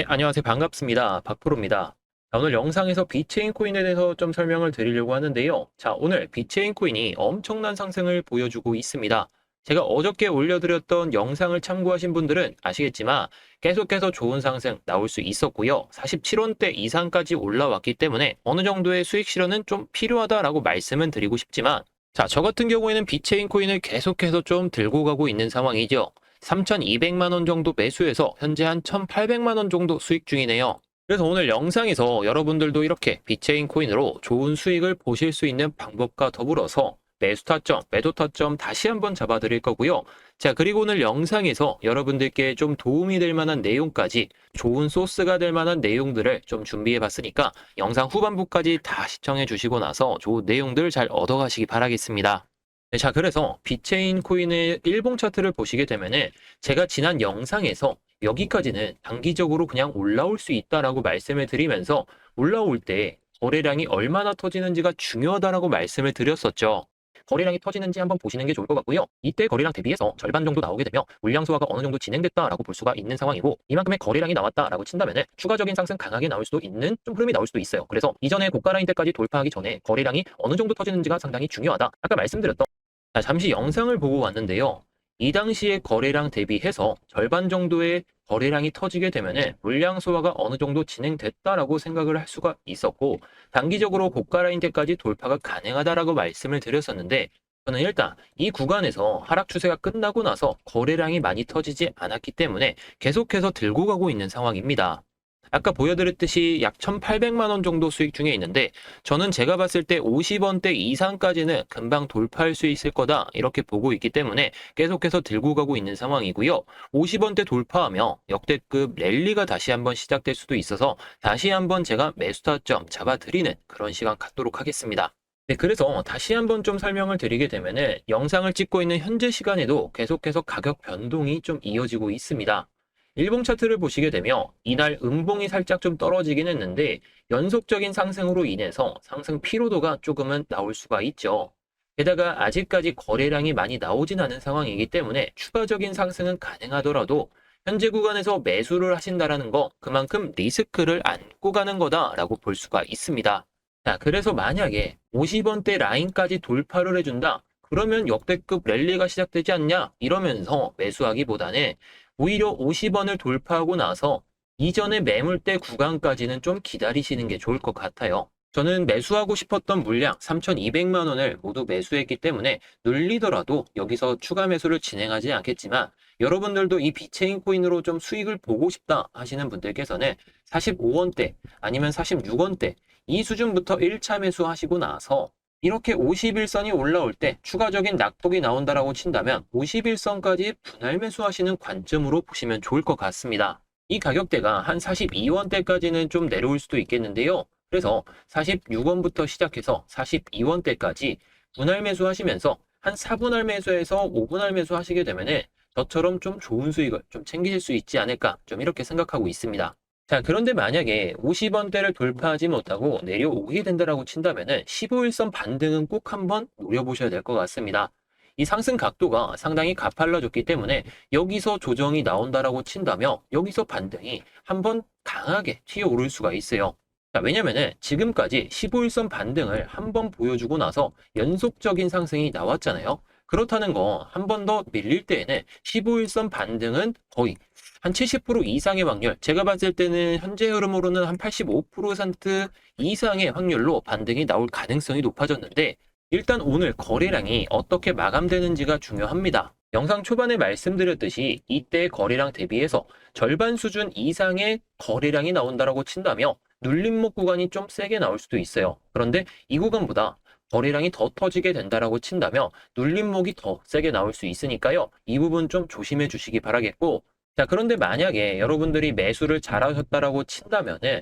네, 안녕하세요. 반갑습니다. 박프로입니다. 자, 오늘 영상에서 비체인 코인에 대해서 좀 설명을 드리려고 하는데요. 자, 오늘 비체인 코인이 엄청난 상승을 보여주고 있습니다. 제가 어저께 올려드렸던 영상을 참고하신 분들은 아시겠지만 계속해서 좋은 상승 나올 수 있었고요. 47원대 이상까지 올라왔기 때문에 어느 정도의 수익 실현은 좀 필요하다라고 말씀은 드리고 싶지만 자, 저 같은 경우에는 비체인 코인을 계속해서 좀 들고 가고 있는 상황이죠. 3,200만 원 정도 매수해서 현재 한 1,800만 원 정도 수익 중이네요. 그래서 오늘 영상에서 여러분들도 이렇게 비체인 코인으로 좋은 수익을 보실 수 있는 방법과 더불어서 매수 타점, 매도 타점 다시 한번 잡아 드릴 거고요. 자, 그리고 오늘 영상에서 여러분들께 좀 도움이 될 만한 내용까지 좋은 소스가 될 만한 내용들을 좀 준비해 봤으니까 영상 후반부까지 다 시청해 주시고 나서 좋은 내용들 잘 얻어 가시기 바라겠습니다. 네, 자, 그래서 비체인 코인의 일봉 차트를 보시게 되면은 제가 지난 영상에서 여기까지는 단기적으로 그냥 올라올 수 있다라고 말씀을 드리면서 올라올 때 거래량이 얼마나 터지는지가 중요하다라고 말씀을 드렸었죠. 거래량이 터지는지 한번 보시는 게 좋을 것 같고요. 이때 거래량 대비해서 절반 정도 나오게 되면 물량 소화가 어느 정도 진행됐다라고 볼 수가 있는 상황이고 이만큼의 거래량이 나왔다라고 친다면은 추가적인 상승 강하게 나올 수도 있는 좀 흐름이 나올 수도 있어요. 그래서 이전에 고가 라인 때까지 돌파하기 전에 거래량이 어느 정도 터지는지가 상당히 중요하다. 아까 말씀드렸던 자, 잠시 영상을 보고 왔는데요. 이 당시의 거래량 대비해서 절반 정도의 거래량이 터지게 되면은 물량 소화가 어느 정도 진행됐다라고 생각을 할 수가 있었고 단기적으로 고가 라인 때까지 돌파가 가능하다라고 말씀을 드렸었는데 저는 일단 이 구간에서 하락 추세가 끝나고 나서 거래량이 많이 터지지 않았기 때문에 계속해서 들고 가고 있는 상황입니다. 아까 보여드렸듯이 약 1,800만 원 정도 수익 중에 있는데 저는 제가 봤을 때 50원대 이상까지는 금방 돌파할 수 있을 거다 이렇게 보고 있기 때문에 계속해서 들고 가고 있는 상황이고요. 50원대 돌파하며 역대급 랠리가 다시 한번 시작될 수도 있어서 다시 한번 제가 매수 타점 잡아드리는 그런 시간 갖도록 하겠습니다. 네, 그래서 다시 한번 좀 설명을 드리게 되면은 영상을 찍고 있는 현재 시간에도 계속해서 가격 변동이 좀 이어지고 있습니다. 일봉 차트를 보시게 되면 이날 음봉이 살짝 좀 떨어지긴 했는데 연속적인 상승으로 인해서 상승 피로도가 조금은 나올 수가 있죠. 게다가 아직까지 거래량이 많이 나오진 않은 상황이기 때문에 추가적인 상승은 가능하더라도 현재 구간에서 매수를 하신다라는 거 그만큼 리스크를 안고 가는 거다라고 볼 수가 있습니다. 자, 그래서 만약에 50원대 라인까지 돌파를 해준다. 그러면 역대급 랠리가 시작되지 않냐? 이러면서 매수하기보다는 오히려 50원을 돌파하고 나서 이전의 매물대 구간까지는 좀 기다리시는 게 좋을 것 같아요. 저는 매수하고 싶었던 물량 3,200만 원을 모두 매수했기 때문에 눌리더라도 여기서 추가 매수를 진행하지 않겠지만 여러분들도 이 비체인 코인으로 좀 수익을 보고 싶다 하시는 분들께서는 45원대 아니면 46원대 이 수준부터 1차 매수하시고 나서 이렇게 51선이 올라올 때 추가적인 낙폭이 나온다라고 친다면 51선까지 분할 매수하시는 관점으로 보시면 좋을 것 같습니다. 이 가격대가 한 42원대까지는 좀 내려올 수도 있겠는데요. 그래서 46원부터 시작해서 42원대까지 분할 매수하시면서 한 4분할 매수에서 5분할 매수 하시게 되면은 저처럼 좀 좋은 수익을 좀 챙기실 수 있지 않을까 좀 이렇게 생각하고 있습니다. 자, 그런데 만약에 50원대를 돌파하지 못하고 내려오게 된다라고 친다면은 15일선 반등은 꼭 한번 노려보셔야 될 것 같습니다. 이 상승 각도가 상당히 가팔라졌기 때문에 여기서 조정이 나온다라고 친다면 여기서 반등이 한번 강하게 튀어오를 수가 있어요. 자, 왜냐면은 지금까지 15일선 반등을 한번 보여주고 나서 연속적인 상승이 나왔잖아요. 그렇다는 거 한 번 더 밀릴 때에는 15일선 반등은 거의 한 70% 이상의 확률, 제가 봤을 때는 현재 흐름으로는 한 85% 이상의 확률로 반등이 나올 가능성이 높아졌는데 일단 오늘 거래량이 어떻게 마감되는지가 중요합니다. 영상 초반에 말씀드렸듯이 이때 거래량 대비해서 절반 수준 이상의 거래량이 나온다라고 친다며 눌림목 구간이 좀 세게 나올 수도 있어요. 그런데 이 구간보다 거래량이 더 터지게 된다라고 친다며 눌림목이 더 세게 나올 수 있으니까요. 이 부분 좀 조심해 주시기 바라겠고 자, 그런데 만약에 여러분들이 매수를 잘하셨다라고 친다면은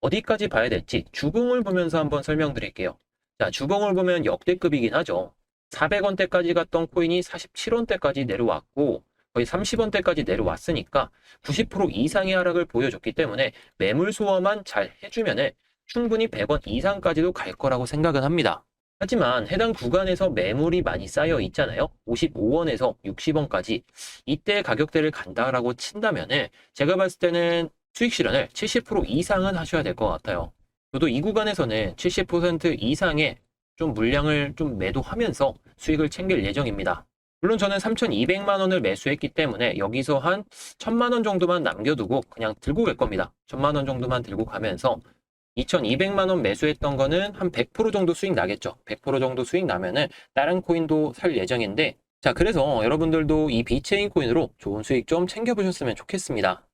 어디까지 봐야 될지 주봉을 보면서 한번 설명드릴게요. 자, 주봉을 보면 역대급이긴 하죠. 400원대까지 갔던 코인이 47원대까지 내려왔고 거의 30원대까지 내려왔으니까 90% 이상의 하락을 보여줬기 때문에 매물 소화만 잘 해주면은 충분히 100원 이상까지도 갈 거라고 생각은 합니다. 하지만 해당 구간에서 매물이 많이 쌓여 있잖아요. 55원에서 60원까지 이때 가격대를 간다라고 친다면은 제가 봤을 때는 수익 실현을 70% 이상은 하셔야 될 것 같아요. 저도 이 구간에서는 70% 이상의 좀 물량을 좀 매도하면서 수익을 챙길 예정입니다. 물론 저는 3,200만 원을 매수했기 때문에 여기서 한 1,000만 원 정도만 남겨두고 그냥 들고 갈 겁니다. 1,000만 원 정도만 들고 가면서 2,200만 원 매수했던 거는 한 100% 정도 수익 나겠죠. 100% 정도 수익 나면은 다른 코인도 살 예정인데 자, 그래서 여러분들도 이 비체인 코인으로 좋은 수익 좀 챙겨보셨으면 좋겠습니다.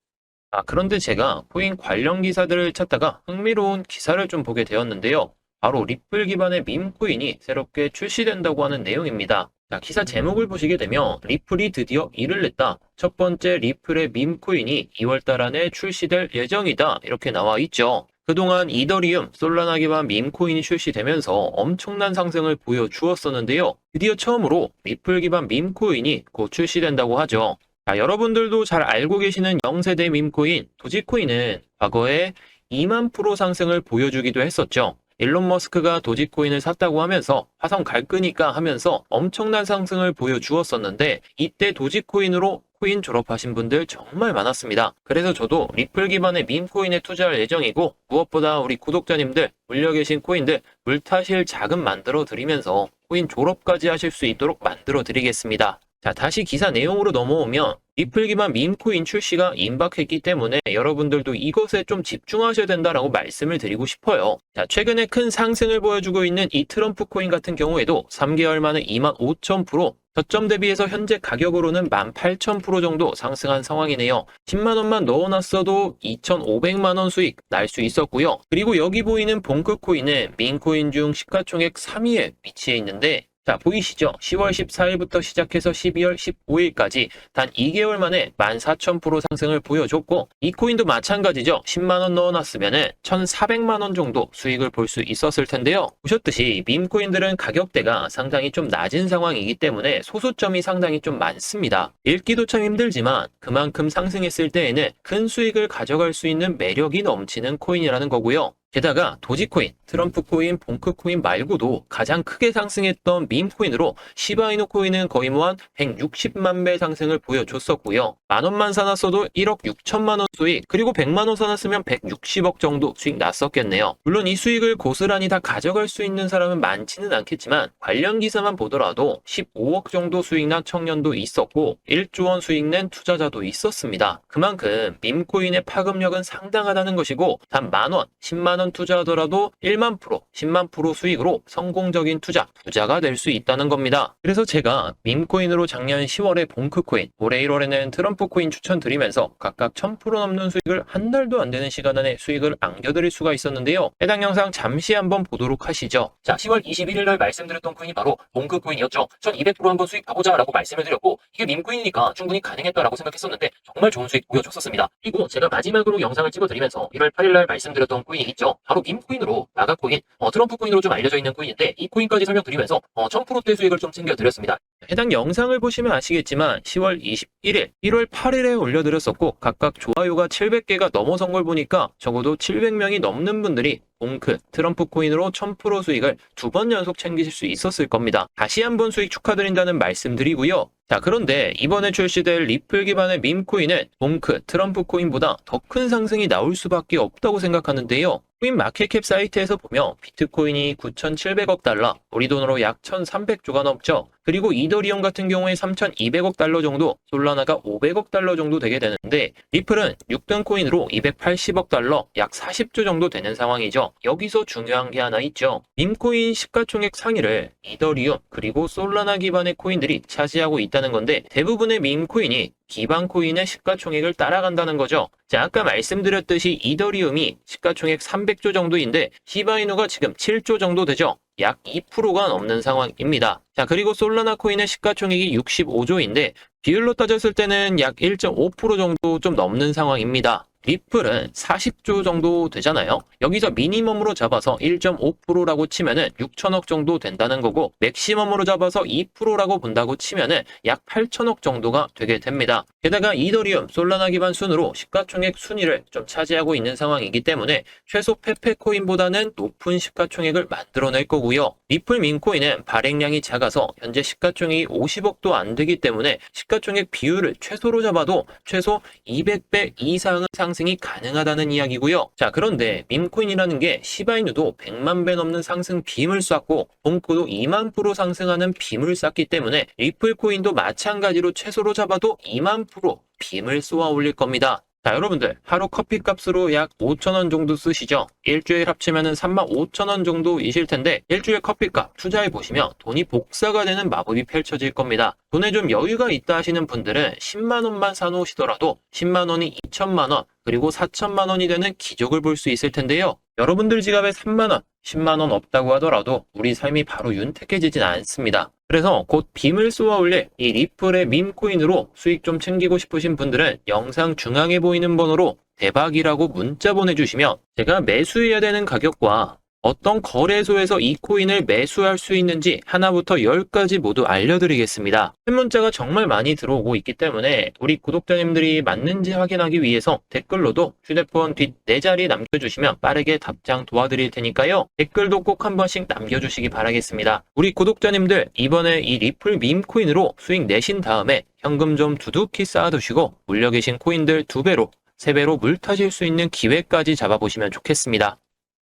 아, 그런데 제가 코인 관련 기사들을 찾다가 흥미로운 기사를 좀 보게 되었는데요. 바로 리플 기반의 밈 코인이 새롭게 출시된다고 하는 내용입니다. 자, 기사 제목을 보시게 되면 리플이 드디어 일을 냈다. 첫 번째 리플의 밈 코인이 2월달 안에 출시될 예정이다. 이렇게 나와 있죠. 그동안 이더리움, 솔라나 기반 밈코인이 출시되면서 엄청난 상승을 보여주었었는데요. 드디어 처음으로 리플 기반 밈코인이 곧 출시된다고 하죠. 자, 여러분들도 잘 알고 계시는 0세대 밈코인, 도지코인은 과거에 2만 프로 상승을 보여주기도 했었죠. 일론 머스크가 도지코인을 샀다고 하면서 화성 갈 거니까 하면서 엄청난 상승을 보여주었었는데 이때 도지코인으로 코인 졸업하신 분들 정말 많았습니다. 그래서 저도 리플 기반의 밈코인에 투자할 예정이고 무엇보다 우리 구독자님들 물려 계신 코인들 물타실 자금 만들어 드리면서 코인 졸업까지 하실 수 있도록 만들어 드리겠습니다. 자, 다시 기사 내용으로 넘어오면 기반 밈코인 출시가 임박했기 때문에 여러분들도 이것에 좀 집중하셔야 된다라고 말씀을 드리고 싶어요. 자, 최근에 큰 상승을 보여주고 있는 이 트럼프 코인 같은 경우에도 3개월 만에 25,000% 저점 대비해서 현재 가격으로는 18,000% 정도 상승한 상황이네요. 10만 원만 넣어놨어도 2,500만 원 수익 날 수 있었고요. 그리고 여기 보이는 봉크 코인은 민코인 중 시가총액 3위에 위치해 있는데 자, 보이시죠? 10월 14일부터 시작해서 12월 15일까지 단 2개월 만에 14,000% 상승을 보여줬고, 이 코인도 마찬가지죠. 10만원 넣어놨으면 은 1,400만원 정도 수익을 볼 수 있었을 텐데요. 보셨듯이 밈코인들은 가격대가 상당히 좀 낮은 상황이기 때문에 소수점이 상당히 좀 많습니다. 읽기도 참 힘들지만 그만큼 상승했을 때에는 큰 수익을 가져갈 수 있는 매력이 넘치는 코인이라는 거고요. 게다가 도지코인, 트럼프 코인, 봉크 코인 말고도 가장 크게 상승했던 밈 코인으로 시바이누 코인은 거의 뭐 한 160만 배 상승을 보여줬었고요. 만 원만 사놨어도 1억 6천만 원 수익, 그리고 100만 원 사놨으면 160억 정도 수익 났었겠네요. 물론 이 수익을 고스란히 다 가져갈 수 있는 사람은 많지는 않겠지만 관련 기사만 보더라도 15억 정도 수익 난 청년도 있었고 1조 원 수익 낸 투자자도 있었습니다. 그만큼 밈 코인의 파급력은 상당하다는 것이고 단 만 원, 10만 원 투자하더라도 1만 프로, 10만 프로 수익으로 성공적인 투자, 부자가 될 수 있다는 겁니다. 그래서 제가 밈코인으로 작년 10월에 봉크코인, 올해 1월에는 트럼프 코인 추천드리면서 각각 1000% 넘는 수익을 한 달도 안 되는 시간 안에 수익을 안겨드릴 수가 있었는데요. 해당 영상 잠시 한번 보도록 하시죠. 자, 10월 21일 날 말씀드렸던 코인이 바로 몽크 코인이었죠. 전200% 한번 수익 봐보자라고 말씀을 드렸고 이게 밈코인이니까 충분히 가능했다라고 생각했었는데 정말 좋은 수익 보여줬었습니다. 그리고 제가 마지막으로 영상을 찍어드리면서 1월 8일 날 말씀드렸던 코인이 있죠. 바로 밈코인으로 나가 코인, 어, 트럼프 코인으로 좀 알려져 있는 코인인데 이 코인까지 설명드리면서 어, 1000%대 수익을 좀 챙겨드렸습니다. 해당 영상을 보시면 아시겠지만 10월 21일, 1월 8일에 올려드렸었고 각각 좋아요가 700개가 넘어선 걸 보니까 적어도 700명이 넘는 분들이 봉크, 트럼프 코인으로 1000% 수익을 두 번 연속 챙기실 수 있었을 겁니다. 다시 한번 수익 축하드린다는 말씀드리고요. 자, 그런데 이번에 출시될 리플 기반의 밈코인은 봉크, 트럼프 코인보다 더 큰 상승이 나올 수밖에 없다고 생각하는데요. 코인 마켓캡 사이트에서 보면 비트코인이 9,700억 달러, 우리 돈으로 약 1,300조가 넘죠. 그리고 이더리움 같은 경우에 3,200억 달러 정도, 솔라나가 500억 달러 정도 되게 되는데 리플은 6등 코인으로 280억 달러, 약 40조 정도 되는 상황이죠. 여기서 중요한 게 하나 있죠. 밈코인 시가총액 상위를 이더리움 그리고 솔라나 기반의 코인들이 차지하고 있다는 건데 대부분의 밈코인이 기반 코인의 시가총액을 따라간다는 거죠. 자, 아까 말씀드렸듯이 이더리움이 시가총액 300조 정도인데 시바이누가 지금 7조 정도 되죠. 약 2%가 넘는 상황입니다. 자, 그리고 솔라나 코인의 시가총액이 65조인데 비율로 따졌을 때는 약 1.5% 정도 좀 넘는 상황입니다. 리플은 40조 정도 되잖아요. 여기서 미니멈으로 잡아서 1.5%라고 치면은 6천억 정도 된다는 거고 맥시멈으로 잡아서 2%라고 본다고 치면은 약 8천억 정도가 되게 됩니다. 게다가 이더리움, 솔라나 기반 순으로 시가총액 순위를 좀 차지하고 있는 상황이기 때문에 최소 페페코인보다는 높은 시가총액을 만들어낼 거고요. 리플 민코인은 발행량이 작은 작아서 현재 시가총액이 50억도 안 되기 때문에 시가총액 비율을 최소로 잡아도 최소 200배 이상의 상승이 가능하다는 이야기고요. 자, 그런데 밈코인이라는 게 시바이누도 100만 배 넘는 상승 빔을 쐈고 본코도 2만 프로 상승하는 빔을 쐈기 때문에 리플 코인도 마찬가지로 최소로 잡아도 2만 프로 빔을 쏘아 올릴 겁니다. 자, 여러분들, 하루 커피 값으로 약 5천원 정도 쓰시죠? 일주일 합치면은 3만 5천원 정도이실 텐데, 일주일 커피 값 투자해 보시면 돈이 복사가 되는 마법이 펼쳐질 겁니다. 돈에 좀 여유가 있다 하시는 분들은 10만원만 사놓으시더라도 10만원이 2천만원, 그리고 4천만원이 되는 기적을 볼 수 있을 텐데요. 여러분들 지갑에 3만원, 10만원 없다고 하더라도 우리 삶이 바로 윤택해지진 않습니다. 그래서 곧 빔을 쏘아 올릴 이 리플의 밈코인으로 수익 좀 챙기고 싶으신 분들은 영상 중앙에 보이는 번호로 대박이라고 문자 보내주시면 제가 매수해야 되는 가격과 어떤 거래소에서 이 코인을 매수할 수 있는지 하나부터 열까지 모두 알려드리겠습니다. 문자가 정말 많이 들어오고 있기 때문에 우리 구독자님들이 맞는지 확인하기 위해서 댓글로도 휴대폰 뒷 네 자리 남겨주시면 빠르게 답장 도와드릴 테니까요. 댓글도 꼭 한 번씩 남겨주시기 바라겠습니다. 우리 구독자님들 이번에 이 리플 밈코인으로 수익 내신 다음에 현금 좀 두둑히 쌓아두시고 물려 계신 코인들 두 배로 세 배로 물 타실 수 있는 기회까지 잡아보시면 좋겠습니다.